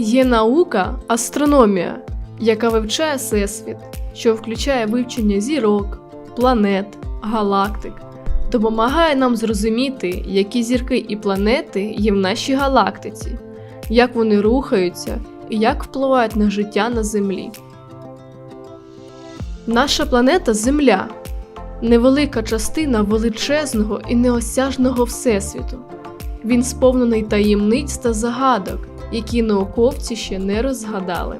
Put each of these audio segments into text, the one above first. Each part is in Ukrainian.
Є наука астрономія, яка вивчає всесвіт, що включає вивчення зірок, планет, галактик, допомагає нам зрозуміти, які зірки і планети є в нашій галактиці, як вони рухаються і як впливають на життя на Землі. Наша планета Земля невелика частина величезного і неосяжного Всесвіту. Він сповнений таємниць та загадок, які науковці ще не розгадали.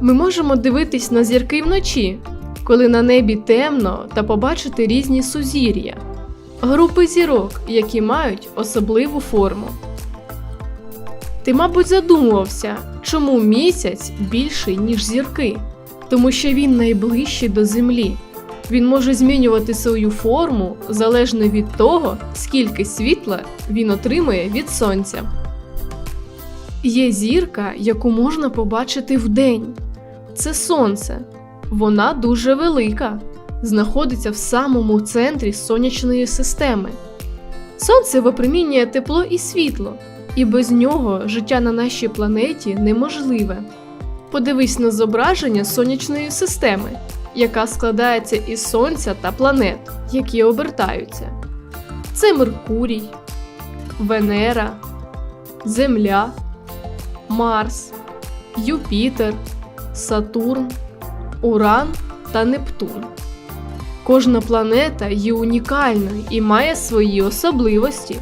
Ми можемо дивитись на зірки вночі, коли на небі темно, та побачити різні сузір'я, групи зірок, які мають особливу форму. Ти, мабуть, задумувався, чому місяць більший, ніж зірки, тому що він найближчий до Землі. Він може змінювати свою форму залежно від того, скільки світла він отримує від сонця. Є зірка, яку можна побачити вдень. Це сонце. Вона дуже велика, знаходиться в самому центрі сонячної системи. Сонце випромінює тепло і світло, і без нього життя на нашій планеті неможливе. Подивись на зображення сонячної системи, яка складається із сонця та планет, які обертаються. Це Меркурій, Венера, Земля, Марс, Юпітер, Сатурн, Уран та Нептун. Кожна планета є унікальною і має свої особливості.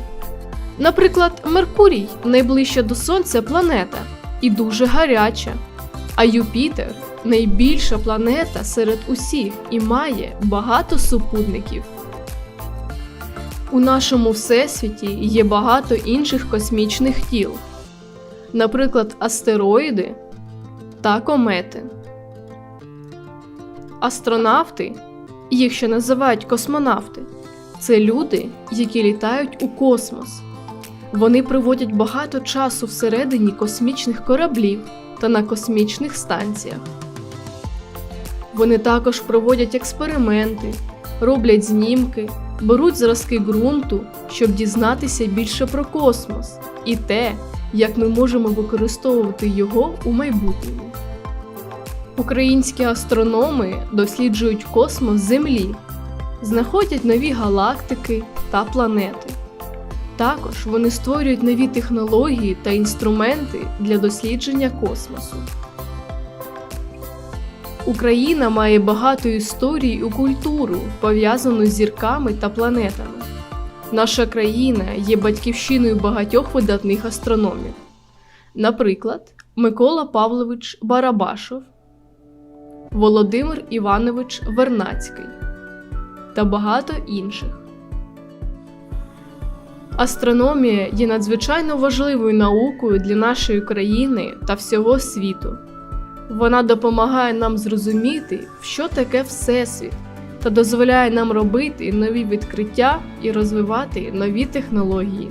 Наприклад, Меркурій найближча до Сонця планета і дуже гаряча, а Юпітер найбільша планета серед усіх і має багато супутників. У нашому всесвіті є багато інших космічних тіл, наприклад, астероїди та комети. Астронавти, їх ще називають космонавти, це люди, які літають у космос. Вони проводять багато часу всередині космічних кораблів та на космічних станціях. Вони також проводять експерименти, роблять знімки, беруть зразки ґрунту, щоб дізнатися більше про космос і те, як ми можемо використовувати його у майбутньому. Українські астрономи досліджують космос Землі, знаходять нові галактики та планети. Також вони створюють нові технології та інструменти для дослідження космосу. Україна має багато історій і культуру, пов'язану з зірками та планетами. Наша країна є батьківщиною багатьох видатних астрономів. Наприклад, Микола Павлович Барабашов, Володимир Іванович Вернацький та багато інших. Астрономія є надзвичайно важливою наукою для нашої країни та всього світу. Вона допомагає нам зрозуміти, що таке Всесвіт, та дозволяє нам робити нові відкриття і розвивати нові технології.